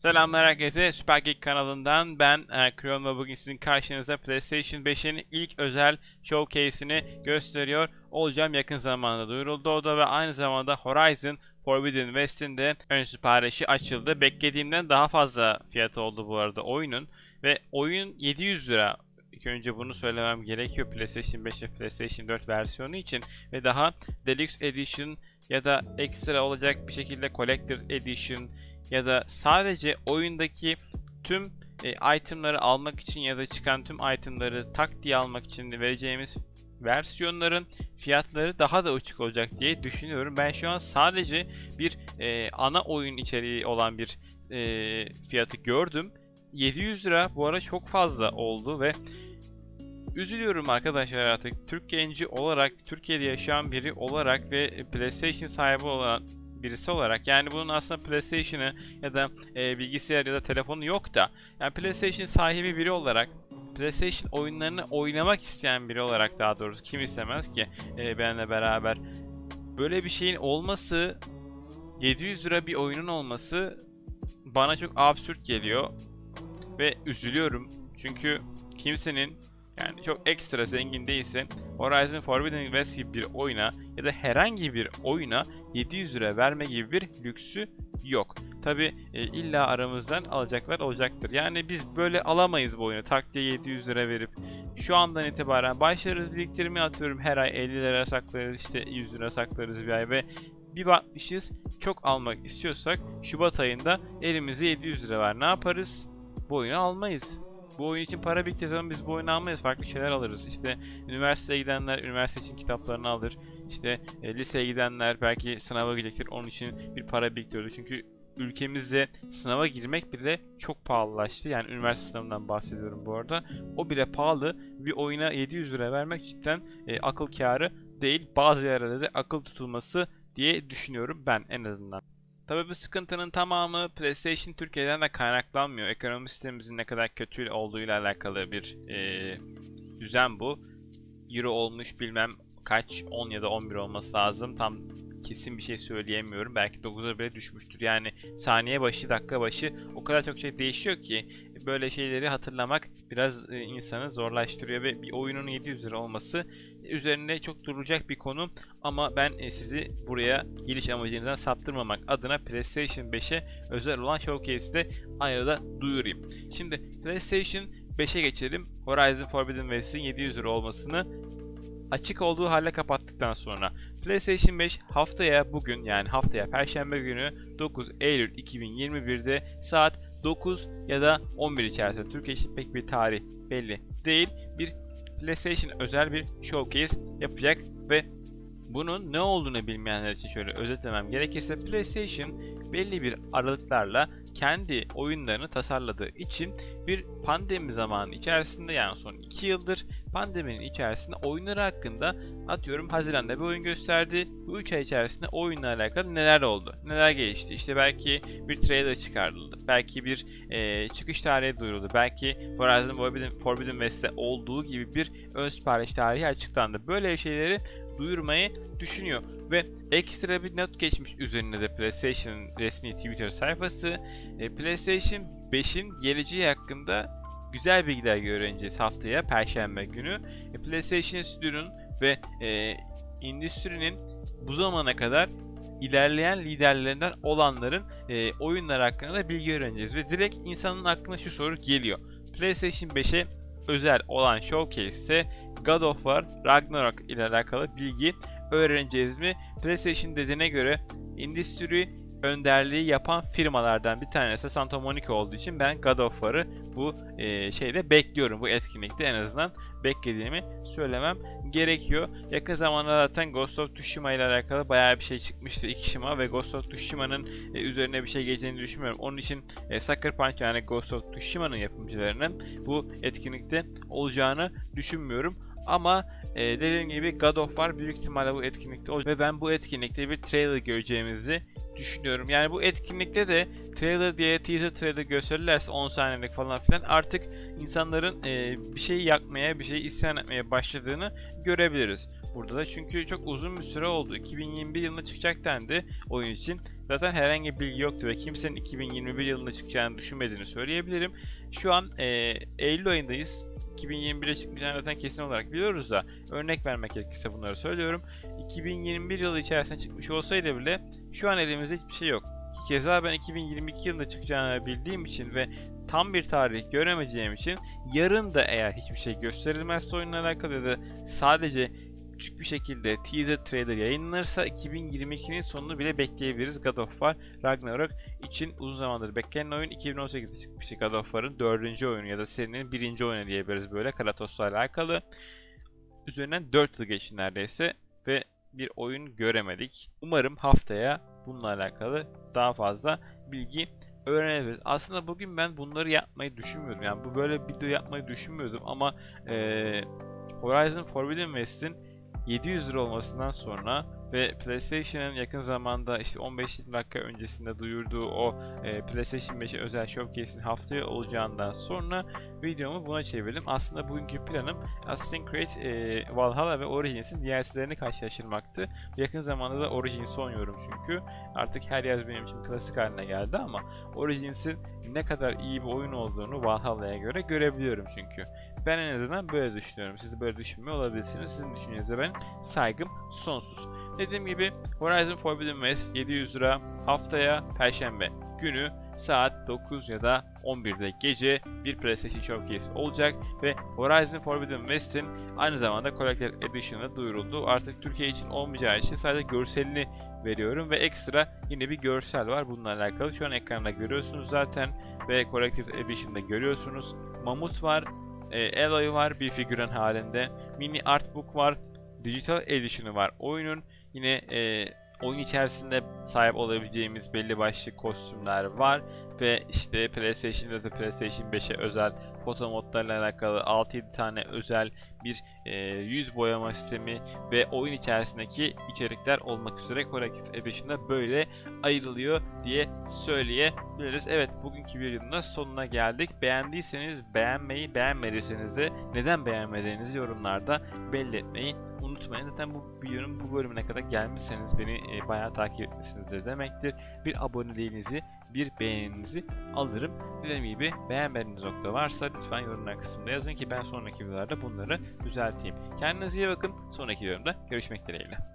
Selamlar herkese. Süper Geek kanalından ben Erkron ve bugün sizin karşınızda PlayStation 5'in ilk özel showcase'ini gösteriyor olacağım. Yakın zamanda duyuruldu o da ve aynı zamanda Horizon Forbidden West'in de ön siparişi açıldı. Beklediğimden daha fazla fiyatı oldu bu arada oyunun ve oyun 700 lira. İlk önce bunu söylemem gerekiyor PlayStation 5 ve PlayStation 4 versiyonu için ve daha Deluxe Edition ya da ekstra olacak bir şekilde Collector Edition ya da sadece oyundaki tüm e, itemları almak için ya da çıkan tüm itemları tak diye almak için vereceğimiz versiyonların fiyatları daha da uçuk olacak diye düşünüyorum. Ben şu an sadece bir e, ana oyun içeriği olan bir e, fiyatı gördüm. 700 lira bu ara çok fazla oldu ve üzülüyorum arkadaşlar artık Türk genci olarak, Türkiye'de yaşayan biri olarak ve PlayStation sahibi olan birisi olarak yani bunun aslında PlayStation'ı ya da e, bilgisayar ya da telefonu yok da yani PlayStation sahibi biri olarak PlayStation oyunlarını oynamak isteyen biri olarak daha doğrusu kim istemez ki e, benimle beraber? Böyle bir şeyin olması 700 lira bir oyunun olması bana çok absürt geliyor ve üzülüyorum. Çünkü kimsenin yani çok ekstra zengin değilse Horizon Forbidden West gibi bir oyuna ya da herhangi bir oyuna 700 lira verme gibi bir lüksü yok. Tabi e, illa aramızdan alacaklar olacaktır. Yani biz böyle alamayız bu oyunu. Tak diye 700 lira verip şu andan itibaren başlarız biriktirmeye atıyorum. Her ay 50 lira saklarız işte 100 lira saklarız bir ay ve bir bakmışız çok almak istiyorsak Şubat ayında elimize 700 lira var. Ne yaparız? Bu oyunu almayız bu oyun için para biriktiririz ama biz bu oyunu almayız. Farklı şeyler alırız. İşte üniversiteye gidenler üniversite için kitaplarını alır. İşte e, liseye gidenler belki sınava girecektir. Onun için bir para biriktiriyordu. Çünkü ülkemizde sınava girmek bile çok pahalılaştı. Yani üniversite sınavından bahsediyorum bu arada. O bile pahalı. Bir oyuna 700 lira vermek cidden e, akıl kârı değil. Bazı yerlerde de akıl tutulması diye düşünüyorum ben en azından. Tabii bu sıkıntının tamamı PlayStation Türkiye'den de kaynaklanmıyor. Ekonomi sistemimizin ne kadar kötü olduğuyla alakalı bir e, düzen bu. Euro olmuş bilmem kaç 10 ya da 11 olması lazım. Tam kesin bir şey söyleyemiyorum. Belki 9'a bile düşmüştür. Yani saniye başı, dakika başı o kadar çok şey değişiyor ki böyle şeyleri hatırlamak biraz e, insanı zorlaştırıyor ve bir oyunun 700 lira olması üzerinde çok durulacak bir konu ama ben e, sizi buraya geliş amacınızdan saptırmamak adına PlayStation 5'e özel olan showcase'de ayrı da duyurayım. Şimdi PlayStation 5'e geçelim. Horizon Forbidden West'in 700 lira olmasını açık olduğu hale kapattıktan sonra PlayStation 5 haftaya bugün yani haftaya Perşembe günü 9 Eylül 2021'de saat 9 ya da 11 içerisinde Türkiye için pek bir tarih belli değil. Bir PlayStation özel bir showcase yapacak ve bunun ne olduğunu bilmeyenler için şöyle özetlemem gerekirse PlayStation belli bir aralıklarla kendi oyunlarını tasarladığı için bir pandemi zamanı içerisinde yani son 2 yıldır pandeminin içerisinde oyunları hakkında atıyorum Haziran'da bir oyun gösterdi. Bu 3 ay içerisinde oyunla alakalı neler oldu? Neler gelişti? İşte belki bir trailer çıkarıldı. Belki bir e, çıkış tarihi duyuruldu. Belki Horizon Forbidden, Forbidden West'te olduğu gibi bir ön sipariş tarihi açıklandı. Böyle şeyleri duyurmayı düşünüyor ve ekstra bir not geçmiş üzerine de PlayStation'ın resmi Twitter sayfası e, PlayStation 5'in geleceği hakkında güzel bilgiler öğreneceğiz haftaya Perşembe günü. E, PlayStation Studio'nun ve e, endüstrinin bu zamana kadar ilerleyen liderlerinden olanların e, oyunlar hakkında da bilgi öğreneceğiz ve direkt insanın aklına şu soru geliyor. PlayStation 5'e özel olan showcase'te God of War Ragnarok ile alakalı bilgi öğreneceğiz mi? PlayStation dediğine göre endüstri önderliği yapan firmalardan bir tanesi Santa Monica olduğu için ben God of War'ı bu e, şeyde bekliyorum. Bu etkinlikte en azından beklediğimi söylemem gerekiyor. Yakın zamanda zaten Ghost of Tsushima ile alakalı bayağı bir şey çıkmıştı Ikishima ve Ghost of Tsushima'nın e, üzerine bir şey geleceğini düşünmüyorum. Onun için e, Sucker Punch yani Ghost of Tsushima'nın yapımcılarının bu etkinlikte olacağını düşünmüyorum. Ama e, dediğim gibi God of War büyük ihtimalle bu etkinlikte olacak. Ve ben bu etkinlikte bir trailer göreceğimizi düşünüyorum. Yani bu etkinlikte de trailer diye teaser trailer gösterirlerse 10 saniyelik falan filan artık insanların e, bir şeyi yakmaya, bir şeyi isyan etmeye başladığını görebiliriz. Burada da çünkü çok uzun bir süre oldu. 2021 yılında çıkacak dendi oyun için. Zaten herhangi bir bilgi yoktu ve kimsenin 2021 yılında çıkacağını düşünmediğini söyleyebilirim. Şu an e, Eylül ayındayız. 2021'e çıkmayacağını zaten kesin olarak biliyoruz da örnek vermek gerekirse bunları söylüyorum. 2021 yılı içerisinde çıkmış olsaydı bile şu an elimizde hiçbir şey yok. Ki keza ben 2022 yılında çıkacağını bildiğim için ve tam bir tarih göremeyeceğim için yarın da eğer hiçbir şey gösterilmezse oyunla alakalı ya da sadece küçük bir şekilde teaser trailer yayınlanırsa 2022'nin sonunu bile bekleyebiliriz. God of War Ragnarok için uzun zamandır beklenen oyun 2018'de çıkmıştı God of War'ın dördüncü oyunu ya da serinin birinci oyunu diyebiliriz böyle Kratos'la alakalı. Üzerinden 4 yıl geçti neredeyse bir oyun göremedik. Umarım haftaya bununla alakalı daha fazla bilgi öğrenebiliriz. Aslında bugün ben bunları yapmayı düşünmüyordum. Yani bu böyle bir video yapmayı düşünmüyordum ama eee Horizon Forbidden West'in 700 lira olmasından sonra ve PlayStation'ın yakın zamanda işte 15 dakika öncesinde duyurduğu o e, PlayStation 5'e özel showcase'in haftaya olacağından sonra videomu buna çevirdim. Aslında bugünkü planım Assassin's Creed e, Valhalla ve Origins'in DLC'lerini karşılaştırmaktı. Yakın zamanda da Origins'i oynuyorum çünkü. Artık her yaz benim için klasik haline geldi ama Origins'in ne kadar iyi bir oyun olduğunu Valhalla'ya göre görebiliyorum çünkü. Ben en azından böyle düşünüyorum. Siz de böyle düşünmüyor olabilirsiniz. Sizin düşüncenize ben saygım sonsuz. Dediğim gibi Horizon Forbidden West 700 lira haftaya Perşembe günü saat 9 ya da 11'de gece bir PlayStation Showcase olacak ve Horizon Forbidden West'in aynı zamanda Collector Edition'ı duyuruldu. Artık Türkiye için olmayacağı için sadece görselini veriyorum ve ekstra yine bir görsel var bununla alakalı. Şu an ekranda görüyorsunuz zaten ve Collector's Edition'da görüyorsunuz. Mamut var, e, Aloy var bir figüran halinde. Mini Artbook var. Digital Edition'ı var oyunun. Yine e, oyun içerisinde sahip olabileceğimiz belli başlı kostümler var. Ve işte PlayStation'da da PlayStation 5'e özel foto modlarıyla alakalı 6-7 tane özel bir e, yüz boyama sistemi ve oyun içerisindeki içerikler olmak üzere Collector's Edition'da böyle ayrılıyor diye söyleyebiliriz. Evet bugünkü videonun da sonuna geldik. Beğendiyseniz beğenmeyi, beğenmediyseniz de neden beğenmediğinizi yorumlarda belli etmeyi unutmayın. Zaten bu videonun bu bölümüne kadar gelmişseniz beni e, bayağı takip etmişsinizdir demektir. Bir aboneliğinizi, bir beğeninizi alırım. Dediğim gibi beğenmediğiniz nokta varsa lütfen yorumlar kısmında yazın ki ben sonraki videolarda bunları düzelteyim. Kendinize iyi bakın. Sonraki videomda görüşmek dileğiyle.